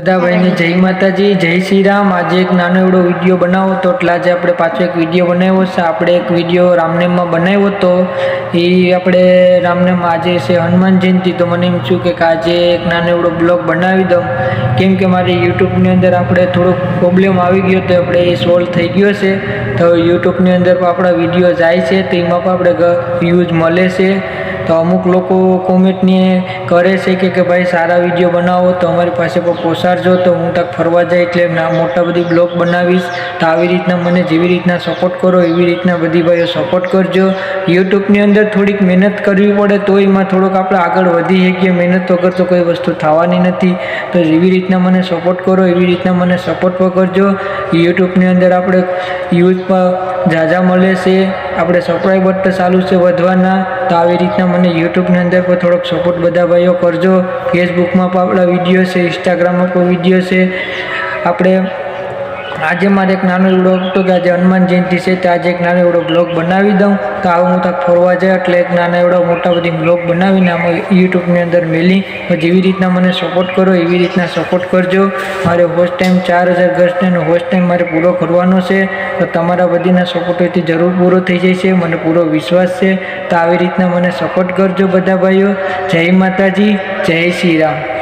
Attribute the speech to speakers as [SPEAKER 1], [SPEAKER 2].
[SPEAKER 1] બધા ભાઈને જય માતાજી, જય શ્રી રામ આજે એક નાનો એવડો વીડિયો બનાવો તો એટલે આજે આપણે પાછો એક વીડિયો બનાવ્યો છે. આપણે એક વીડિયો રામનેમમાં બનાવ્યો હતો એ આપણે રામનેમ આજે છે હનુમાન જયંતિ. તો મને એમ છું કે આજે એક નાનો એવડો બ્લોગ બનાવી દઉં. કેમ કે મારી યુટ્યુબની અંદર આપણે થોડોક પ્રોબ્લેમ આવી ગયો તો આપણે એ સોલ્વ થઈ ગયો છે. તો યુટ્યુબની અંદર પણ આપણા વીડિયો જાય છે. તો એમાં પણ આપણે વ્યૂઝ મળે છે. તો અમુક લોકો કોમેન્ટની કરે છે કે કે ભાઈ સારા વીડિયો બનાવો, તો અમારી પાસે પણ પોસાડજો તો હું તક ફરવા જાય એટલે ના મોટા બધી બ્લોગ બનાવીશ. તો આવી રીતના મને જેવી રીતના સપોર્ટ કરો, એવી રીતના બધી ભાઈઓ સપોર્ટ કરજો. યુટ્યુબની અંદર થોડીક મહેનત કરવી પડે તો એમાં થોડોક આપણે આગળ વધી શકીએ. મહેનત વગર તો કોઈ વસ્તુ થવાની નથી. તો એવી રીતના મને સપોર્ટ કરો, એવી રીતના મને સપોર્ટ પણ કરજો. યુટ્યુબની અંદર આપણે યુઝ પણ ઝાઝા મળે છે. આપણે સબસ્ક્રાઈબર તો ચાલુ છે વધવાના, તો આવી રીતના મને યુટ્યુબની અંદર પણ થોડોક સપોર્ટ બધા ભાઈઓ કરજો. ફેસબુકમાં પણ આપણા વીડિયો છે ઇન્સ્ટાગ્રામમાં પણ વીડિયો છે. આપણે આજે મારે એક નાનો એવડો હતો કે આજે હનુમાન જયંતિ છે, તો આજે એક નાનો એવડો બ્લોગ બનાવી દઉં. તો આવું હું તક ફરવા જાય એટલે એક નાના એવડો મોટા બધી બ્લોગ બનાવીને આમાં યુટ્યુબની અંદર મેલી. જેવી રીતના મને સપોર્ટ કરો, એવી રીતના સપોર્ટ કરજો. મારે હોસ્ટ ટાઈમ ચાર હજાર ગસ્ટનો હોસ્ટ ટાઈમ મારે પૂરો કરવાનો છે. તો તમારા બધીના સપોર્ટથી જરૂર પૂરો થઈ જાય છે, મને પૂરો વિશ્વાસ છે. તો આવી રીતના મને સપોર્ટ કરજો બધા ભાઈઓ. જય માતાજી, જય શ્રી રામ.